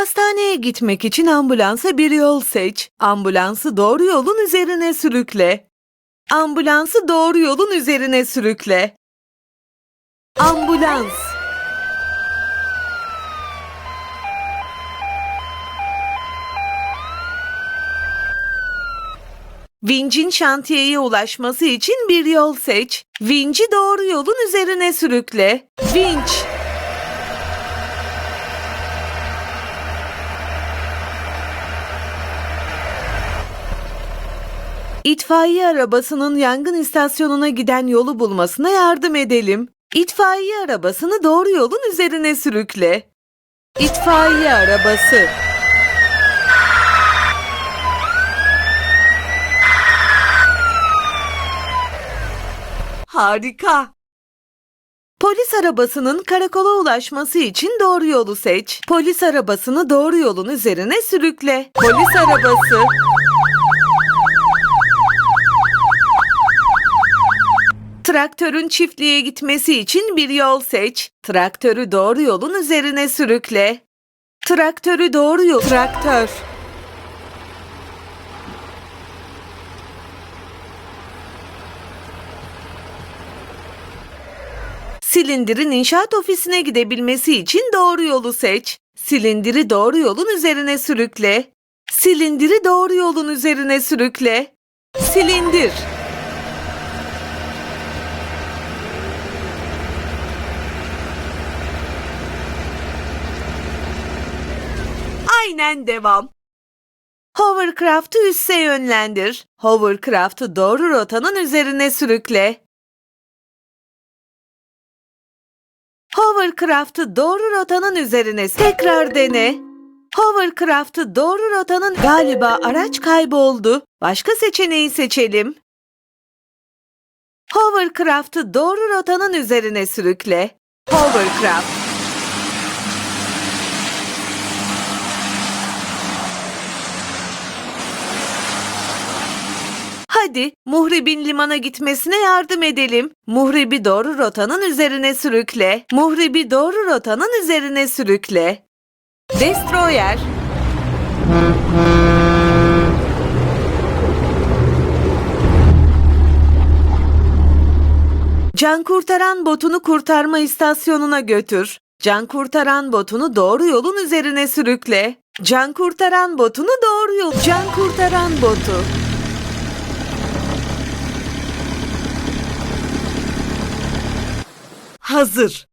Hastaneye gitmek için ambulansa bir yol seç. Ambulansı doğru yolun üzerine sürükle. Ambulansı doğru yolun üzerine sürükle. Ambulans. Vincin şantiyeye ulaşması için bir yol seç. Vinci doğru yolun üzerine sürükle. Vinç. İtfaiye arabasının yangın istasyonuna giden yolu bulmasına yardım edelim. İtfaiye arabasını doğru yolun üzerine sürükle. İtfaiye arabası. Harika. Polis arabasının karakola ulaşması için doğru yolu seç. Polis arabasını doğru yolun üzerine sürükle. Polis arabası. Traktörün çiftliğe gitmesi için bir yol seç. Traktörü doğru yolun üzerine sürükle. Traktörü doğru yol. Traktör. Silindirin inşaat ofisine gidebilmesi için doğru yolu seç. Silindiri doğru yolun üzerine sürükle. Silindiri doğru yolun üzerine sürükle. Silindir. Aynen devam. Hovercraft'ı üsse yönlendir. Hovercraft'ı doğru rotanın üzerine sürükle. Hovercraft'ı doğru rotanın üzerine tekrar dene. Hovercraft'ı doğru rotanın galiba araç kayboldu. Başka seçeneği seçelim. Hovercraft'ı doğru rotanın üzerine sürükle. Hovercraft. Hadi muhribin limana gitmesine yardım edelim. Muhribi doğru rotanın üzerine sürükle. Muhribi doğru rotanın üzerine sürükle. Destroyer. Can kurtaran botunu kurtarma istasyonuna götür. Can kurtaran botunu doğru yolun üzerine sürükle. Can kurtaran botunu doğru yol. Can kurtaran botu. Hazır.